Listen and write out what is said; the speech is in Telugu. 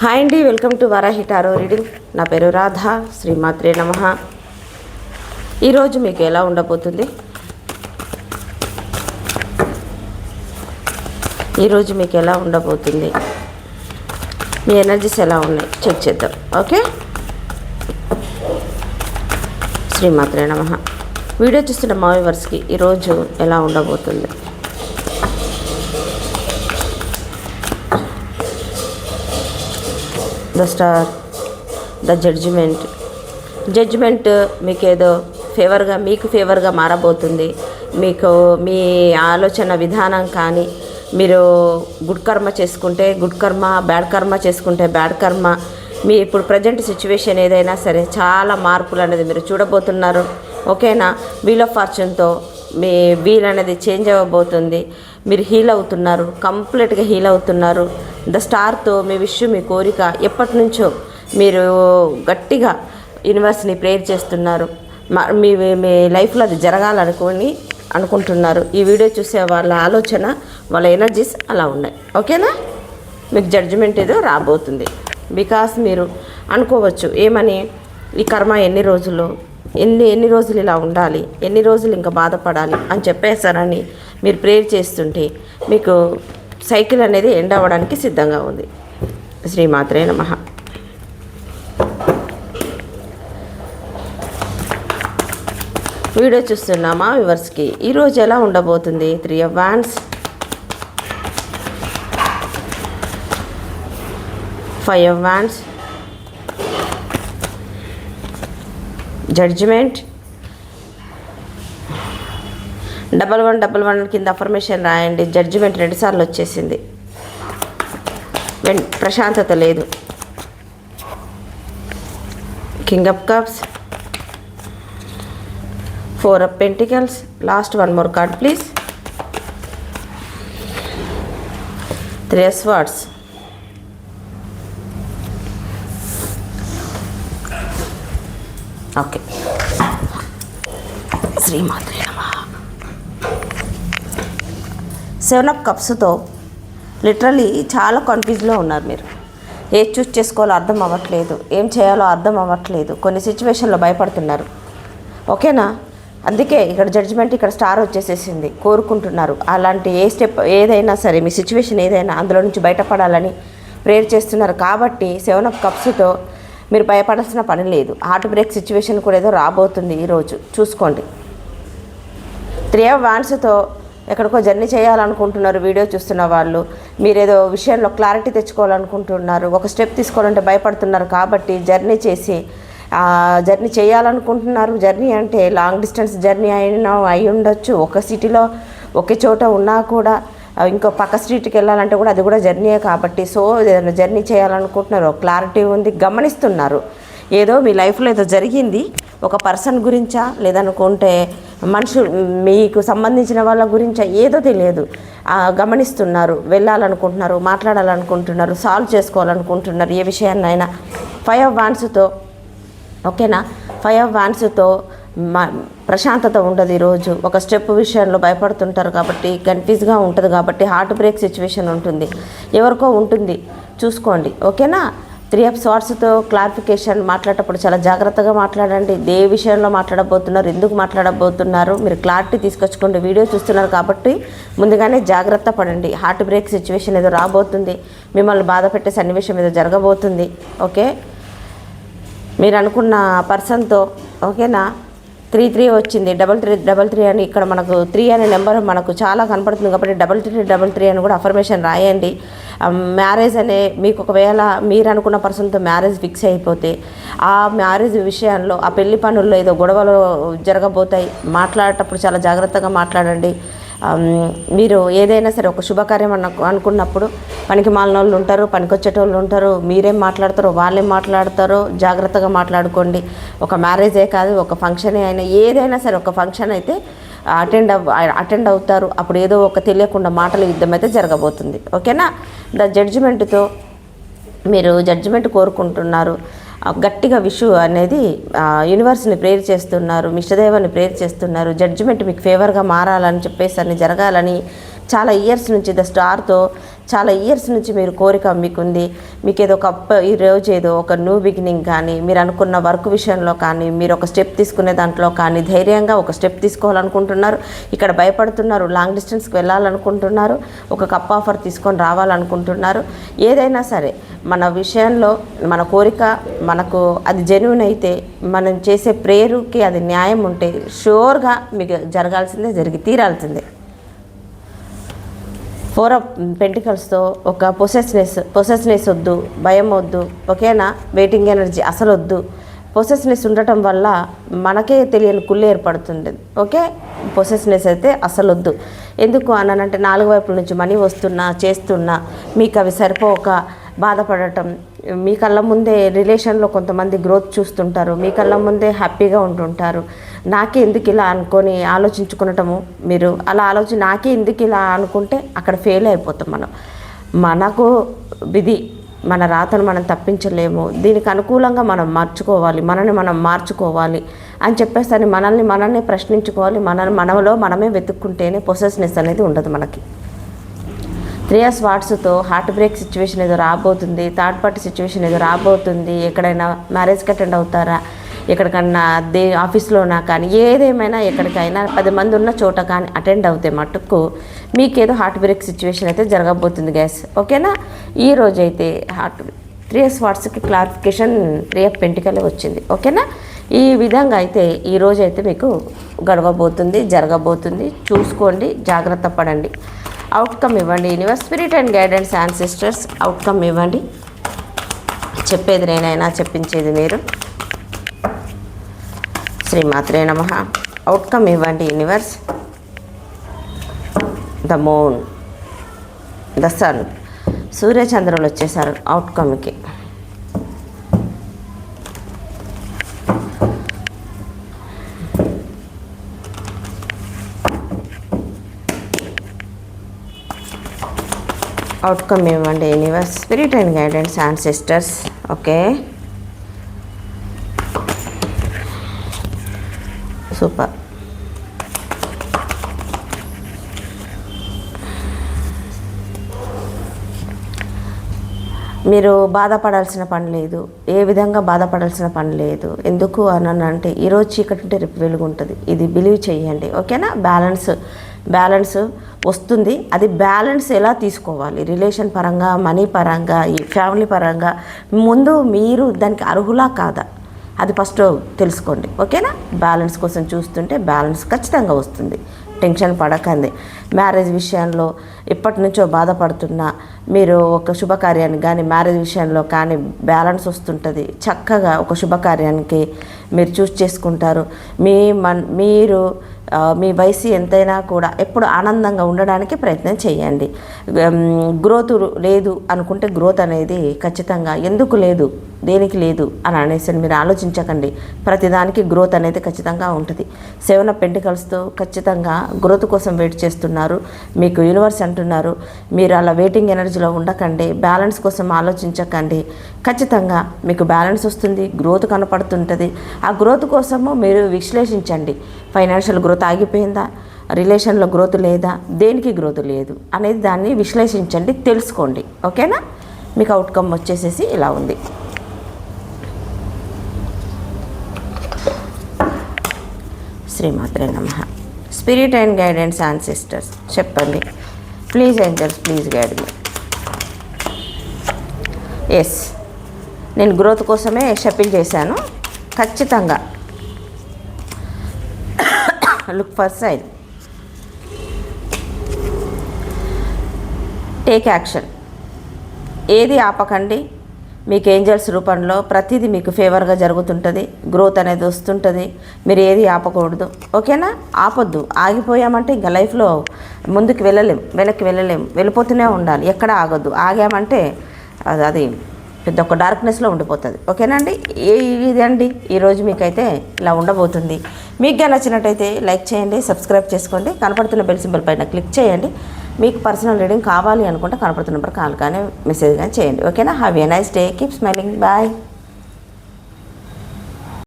హాయ్ అండి welcome to Varahi tarot reading. నా పేరు రాధ శ్రీమాత్రే నమ. ఈరోజు మీకు ఎలా ఉండబోతుంది? ఈరోజు మీకు ఎలా ఉండబోతుంది? మీ ఎనర్జీస్ ఎలా ఉన్నాయి? చెక్ చేద్దాం ఓకే? శ్రీమాత్రే నమ. వీడియో చూస్తున్న మా వ్యూవర్స్కి ఈరోజు ఎలా ఉండబోతుంది? The star the judgment judgment మీకు ఏదో ఫేవర్గా మీకు ఫేవర్గా మారబోతుంది. మీకు మీ ఆలోచన విధానం కానీ మీరు గుడ్ కర్మ చేసుకుంటే గుడ్ కర్మ బ్యాడ్ కర్మ చేసుకుంటే బ్యాడ్ కర్మ మీ ఇప్పుడు ప్రజెంట్ సిచ్యువేషన్ ఏదైనా సరే చాలా మార్పులు అనేది మీరు చూడబోతున్నారు. ఓకేనా వీల్ ఆఫ్ ఫార్చ్యూన్తో మీ వీల్ అనేది చేంజ్ అవ్వబోతుంది. మీరు హీల్ అవుతున్నారు కంప్లీట్గా హీల్ అవుతున్నారు. ద స్టార్తో మీ విషయం మీ కోరిక ఎప్పటి నుంచో మీరు గట్టిగా యూనివర్స్ని ప్రేయర్ చేస్తున్నారు. మీ మీ లైఫ్లో అది జరగాలనుకొని అనుకుంటున్నారు. ఈ వీడియో చూసే వాళ్ళ ఆలోచన వాళ్ళ ఎనర్జీస్ అలా ఉన్నాయి. ఓకేనా? మీకు జడ్జిమెంట్ ఏదో రాబోతుంది. బికాస్ మీరు అనుకోవచ్చు ఏమని? ఈ కర్మ ఎన్ని రోజులు ఎన్ని ఎన్ని రోజులు ఇలా ఉండాలి? ఎన్ని రోజులు ఇంకా బాధపడాలి అని చెప్పేసారని మీరు ప్రేర్ చేస్తుంటే మీకు సైకిల్ అనేది ఎండ్ అవ్వడానికి సిద్ధంగా ఉంది. శ్రీమాత్రే నమ. వీడియో చూస్తున్నామా? వివర్స్కి ఈరోజు ఎలా ఉండబోతుంది? Three of wands five of wands judgment double one double one కింద అఫర్మేషన్ రాయండి. జడ్జిమెంట్ రెండుసార్లు వచ్చేసింది. ప్రశాంతత లేదు. King of cups four of pentacles last one more card please three swords okay. శ్రీమాత్రే నమ. సెవెన్ అప్ కప్స్తో లిటరలీ చాలా కన్ఫ్యూజ్లో ఉన్నారు మీరు. ఏది చూస్ చేసుకోవాలో అర్థం అవ్వట్లేదు ఏం చేయాలో అర్థం అవ్వట్లేదు కొన్ని సిచ్యువేషన్లో భయపడుతున్నారు. ఓకేనా? అందుకే ఇక్కడ జడ్జిమెంట్ ఇక్కడ స్టార్ వచ్చేసేసింది కోరుకుంటున్నారు. అలాంటి ఏ స్టెప్ ఏదైనా సరే మీ సిచ్యువేషన్ ఏదైనా అందులో నుంచి బయటపడాలని ప్రేయర్ చేస్తున్నారు. కాబట్టి సెవెన్ అప్ కప్స్తో మీరు భయపడాల్సిన పని లేదు. హార్ట్ బ్రేక్ సిచ్యువేషన్ కూడా ఏదో రాబోతుంది ఈరోజు చూసుకోండి. త్రీ ఆఫ్ వాన్స్తో ఎక్కడికో జర్నీ చేయాలనుకుంటున్నారు. వీడియో చూస్తున్న వాళ్ళు. మీరేదో విషయంలో క్లారిటీ తెచ్చుకోవాలనుకుంటున్నారు. ఒక స్టెప్ తీసుకోవాలంటే భయపడుతున్నారు కాబట్టి జర్నీ చేసి జర్నీ చేయాలనుకుంటున్నారు. జర్నీ అంటే లాంగ్ డిస్టెన్స్ జర్నీ అయినా అయి ఉండొచ్చు. ఒక సిటీలో ఒకే చోట ఉన్నా కూడా ఇంకో పక్క స్ట్రీట్కి వెళ్ళాలంటే కూడా అది కూడా జర్నీయే కాబట్టి సో ఏదైనా జర్నీ చేయాలనుకుంటున్నారు క్లారిటీ ఉంది గమనిస్తున్నారు. ఏదో మీ లైఫ్లో ఏదో జరిగింది ఒక పర్సన్ గురించా లేదనుకుంటే మనుషులు మీకు సంబంధించిన వాళ్ళ గురించా ఏదో తెలియదు. గమనిస్తున్నారు వెళ్ళాలనుకుంటున్నారు మాట్లాడాలనుకుంటున్నారు సాల్వ్ చేసుకోవాలనుకుంటున్నారు ఏ విషయాన్నైనా. ఫైవ్ ఆఫ్ వాన్స్తో ఓకేనా ఫైవ్ ఆఫ్ వాన్స్తో ప్రశాంతత ఉండదు ఈరోజు. ఒక స్టెప్ విషయంలో భయపడుతుంటారు కాబట్టి కన్ఫ్యూజ్గా ఉంటుంది కాబట్టి హార్ట్ బ్రేక్ సిచ్యువేషన్ ఉంటుంది. ఎవరికో ఉంటుంది. చూసుకోండి. ఓకేనా? త్రీ ఆఫ్ స్వార్ట్స్తో క్లారిఫికేషన్ మాట్లాడేటప్పుడు చాలా జాగ్రత్తగా మాట్లాడండి. ఏ విషయంలో మాట్లాడబోతున్నారు. ఎందుకు మాట్లాడబోతున్నారు? మీరు క్లారిటీ తీసుకొచ్చుకోండి. వీడియో చూస్తున్నారు కాబట్టి ముందుగానే జాగ్రత్త పడండి. హార్ట్ బ్రేక్ సిచ్యువేషన్ ఏదో రాబోతుంది. మిమ్మల్ని బాధ పెట్టే సన్నివేశం ఏదో జరగబోతుంది. ఓకే? మీరు అనుకున్న పర్సన్తో ఓకేనా? త్రీ త్రీ వచ్చింది. డబల్ త్రీ డబల్ త్రీ అని ఇక్కడ మనకు త్రీ అనే నెంబర్ మనకు చాలా కనపడుతుంది కాబట్టి డబల్ త్రీ డబల్ త్రీ అని కూడా అఫర్మేషన్ రాయండి. మ్యారేజ్ అనే మీకు ఒకవేళ మీరు అనుకున్న పర్సన్తో మ్యారేజ్ ఫిక్స్ అయిపోతే ఆ మ్యారేజ్ విషయంలో ఆ పెళ్ళి పనుల్లో ఏదో గొడవలు జరగబోతాయి. మాట్లాడేటప్పుడు చాలా జాగ్రత్తగా మాట్లాడండి. మీరు ఏదైనా సరే ఒక శుభకార్యం అన్న అనుకున్నప్పుడు పనికి మాలినోళ్ళు ఉంటారు పనికొచ్చేటోళ్ళు ఉంటారు మీరేం మాట్లాడతారో వాళ్ళేం మాట్లాడతారో జాగ్రత్తగా మాట్లాడుకోండి. ఒక మ్యారేజే కాదు ఒక ఫంక్షనే అయినా ఏదైనా సరే ఒక ఫంక్షన్ అయితే అటెండ్ అవ్ అటెండ్ అవుతారు. అప్పుడు ఏదో ఒక తెలియకుండా మాటల యుద్ధం అయితే జరగబోతుంది. ఓకేనా? ద జడ్జిమెంట్తో మీరు జడ్జిమెంట్ కోరుకుంటున్నారు. గట్టిగా విషు అనేది యూనివర్స్ని ప్రేర్ చేస్తున్నారు మిష్టదేవాన్ని ఇష్టదేవాన్ని ప్రేర్ చేస్తున్నారు జడ్జిమెంట్ మీకు ఫేవర్గా మారాలని చెప్పేసి అని జరగాలని చాలా ఇయర్స్ నుంచి ద స్టార్తో చాలా ఇయర్స్ నుంచి మీరు కోరిక మీకుంది. మీకు ఏదో ఒక ఈరోజు ఈ రోజు ఏదో ఒక న్యూ బిగినింగ్ కానీ మీరు అనుకున్న వర్క్ విషయంలో కానీ మీరు ఒక స్టెప్ తీసుకునే దాంట్లో కానీ ధైర్యంగా ఒక స్టెప్ తీసుకోవాలనుకుంటున్నారు. ఇక్కడ భయపడుతున్నారు లాంగ్ డిస్టెన్స్కి వెళ్ళాలనుకుంటున్నారు. ఒక కప్ ఆఫర్ తీసుకొని రావాలనుకుంటున్నారు. ఏదైనా సరే మన విషయంలో మన కోరిక మనకు అది జెన్యున్ అయితే మనం చేసే ప్రేయర్కి అది న్యాయం ఉంటే షూర్గా మీకు జరగాల్సిందే జరిగి తీరాల్సిందే. ఫోర్ ఆఫ్ పెంటికల్స్తో ఒక పొసెస్నెస్ పొసెస్నెస్ వద్దు భయం వద్దు ఓకేనా వెయిటింగ్ ఎనర్జీ అసలు వద్దు. పొసెస్నెస్ ఉండటం వల్ల మనకే తెలియని కుళ్ళు ఏర్పడుతుంది. ఓకే? పొసెస్నెస్ అయితే అసలు వద్దు. ఎందుకు అనంటే నాలుగు వైపుల నుంచి మనీ వస్తున్నా చేస్తున్నా మీకు అవి సరిపోక బాధపడటం మీ కళ్ళ ముందే రిలేషన్లో కొంతమంది గ్రోత్ చూస్తుంటారు మీ కళ్ళ ముందే హ్యాపీగా ఉంటుంటారు. నాకే ఎందుకు ఇలా అనుకొని ఆలోచించుకునటము మీరు అలా ఆలోచన నాకే ఎందుకు ఇలా అనుకుంటే అక్కడ ఫెయిల్ అయిపోతాం మనం. మనకు విధి మన రాతను మనం తప్పించలేము. దీనికి అనుకూలంగా మనం మార్చుకోవాలి మనల్ని మనం మార్చుకోవాలి అని చెప్పేసి అని మనల్ని మనల్ని ప్రశ్నించుకోవాలి. మనల్ని మనలో మనమే వెతుక్కుంటేనే పొసెస్నెస్ అనేది ఉండదు మనకి. త్రీ ఇయర్స్ వాట్స్తో హార్ట్ బ్రేక్ సిచ్యువేషన్ ఏదో రాబోతుంది థర్డ్ పార్టీ సిచ్యువేషన్ ఏదో రాబోతుంది. ఎక్కడైనా మ్యారేజ్కి అటెండ్ అవుతారా? ఎక్కడికన్నా దే ఆఫీస్లోనా కానీ ఏదేమైనా ఎక్కడికైనా పది మంది ఉన్న చోట కానీ అటెండ్ అవుతే మటుకు మీకేదో హార్ట్ బ్రేక్ సిచ్యువేషన్ అయితే జరగబోతుంది గ్యాస్ ఓకేనా? ఈ రోజు అయితే హార్ట్ త్రీ ఎస్ వాట్స్కి క్లారిఫికేషన్ త్రీ ఎఫ్ పెంటికలే వచ్చింది. ఓకేనా? ఈ విధంగా అయితే ఈ రోజు అయితే మీకు గడవబోతుంది జరగబోతుంది. చూసుకోండి జాగ్రత్త పడండి. అవుట్కమ్ ఇవ్వండి. Universe spirit and guidance ancestors outcome ఇవ్వండి. చెప్పేది నేనైనా చెప్పించేది మీరు. శ్రీమాత్రే నమ. అవుట్కమ్ ఇవ్వండి universe the moon the sun సూర్యచంద్రులు వచ్చేసారు అవుట్కమ్కి అవుట్కమ్ ఇవ్వండి universe spirit and guidance ancestors okay super. మీరు బాధపడాల్సిన పని లేదు. ఏ విధంగా బాధపడాల్సిన పని లేదు. ఎందుకు అని అంటే ఈరోజు చీకటి ఉంటే రేపు వెలుగు ఉంటుంది ఇది బిలీవ్ చేయండి. ఓకేనా? బ్యాలెన్స్ బ్యాలెన్స్ వస్తుంది. అది బ్యాలెన్స్ ఎలా తీసుకోవాలి? రిలేషన్ పరంగా మనీ పరంగా ఈ ఫ్యామిలీ పరంగా ముందు మీరు దానికి అర్హులా కాదా? అది ఫస్ట్ తెలుసుకోండి ఓకేనా? బ్యాలెన్స్ కోసం చూస్తుంటే బ్యాలెన్స్ ఖచ్చితంగా వస్తుంది. టెన్షన్ పడకండి. మ్యారేజ్ విషయంలో ఎప్పటి నుంచో బాధపడుతున్నా మీరు ఒక శుభకార్యానికి కానీ మ్యారేజ్ విషయంలో కానీ బ్యాలెన్స్ వస్తుంటుంది. చక్కగా ఒక శుభకార్యానికి మీరు చూస్ చేసుకుంటారు. మీ మన్ మీరు మీ వయసు ఎంతైనా కూడా ఎప్పుడు ఆనందంగా ఉండడానికి ప్రయత్నం చేయండి. గ్రోత్ లేదు అనుకుంటే గ్రోత్ అనేది ఖచ్చితంగా ఎందుకు లేదు? దేనికి లేదు అని అనేసి మీరు ఆలోచించకండి. ప్రతిదానికి గ్రోత్ అనేది ఖచ్చితంగా ఉంటుంది. సెవెన్ ఆఫ్ పెంటికల్స్తో ఖచ్చితంగా గ్రోత్ కోసం వెయిట్ చేస్తున్నారు. మీకు యూనివర్స్ అంటున్నారు. మీరు అలా వెయిటింగ్ ఎనర్జీలో ఉండకండి. బ్యాలెన్స్ కోసం ఆలోచించకండి. ఖచ్చితంగా మీకు బ్యాలెన్స్ వస్తుంది గ్రోత్ కనపడుతుంటుంది. ఆ గ్రోత్ కోసము మీరు విశ్లేషించండి. ఫైనాన్షియల్ గ్రోత్ ఆగిపోయిందా? రిలేషన్లో గ్రోత్ లేదా? దేనికి గ్రోత్ లేదు? అనేది దాన్ని విశ్లేషించండి తెలుసుకోండి. ఓకేనా మీకు అవుట్కమ్ వచ్చేసేసి ఇలా ఉంది. శ్రీమాత్రే నమ. స్పిరిట్ అండ్ గైడెన్స్ అండ్ చెప్పండి. Please angels please guide me yes నేను గ్రోత్ కోసమే షఫిల్ చేశాను. ఖచ్చితంగా. Look for sign take action ఏది ఆపకండి? మీకు ఏంజల్స్ రూపంలో ప్రతిదీ మీకు ఫేవర్గా జరుగుతుంటుంది. గ్రోత్ అనేది వస్తుంటుంది. మీరు ఏది ఆపకూడదు. ఓకేనా? ఆపొద్దు. ఆగిపోయామంటే ఇంకా లైఫ్లో ముందుకు వెళ్ళలేం. వెనక్కి వెళ్ళలేం. వెళ్ళిపోతూనే ఉండాలి. ఎక్కడ ఆగొద్దు. ఆగామంటే అది అది పెద్ద ఒక డార్క్నెస్లో ఉండిపోతుంది. ఓకేనండి ఏ ఇదండి ఈరోజు మీకైతే ఇలా ఉండబోతుంది. మీకు నచ్చినట్టయితే లైక్ చేయండి సబ్స్క్రైబ్ చేసుకోండి. కనపడుతున్న బెల్ సింబల్ పైన క్లిక్ చేయండి. మీకు పర్సనల్ రీడింగ్ కావాలి అనుకుంటే కనపడుతున్న నెంబర్ కాల్ కానీ మెసేజ్ కానీ చేయండి. ఓకేనా have a nice day keep smiling bye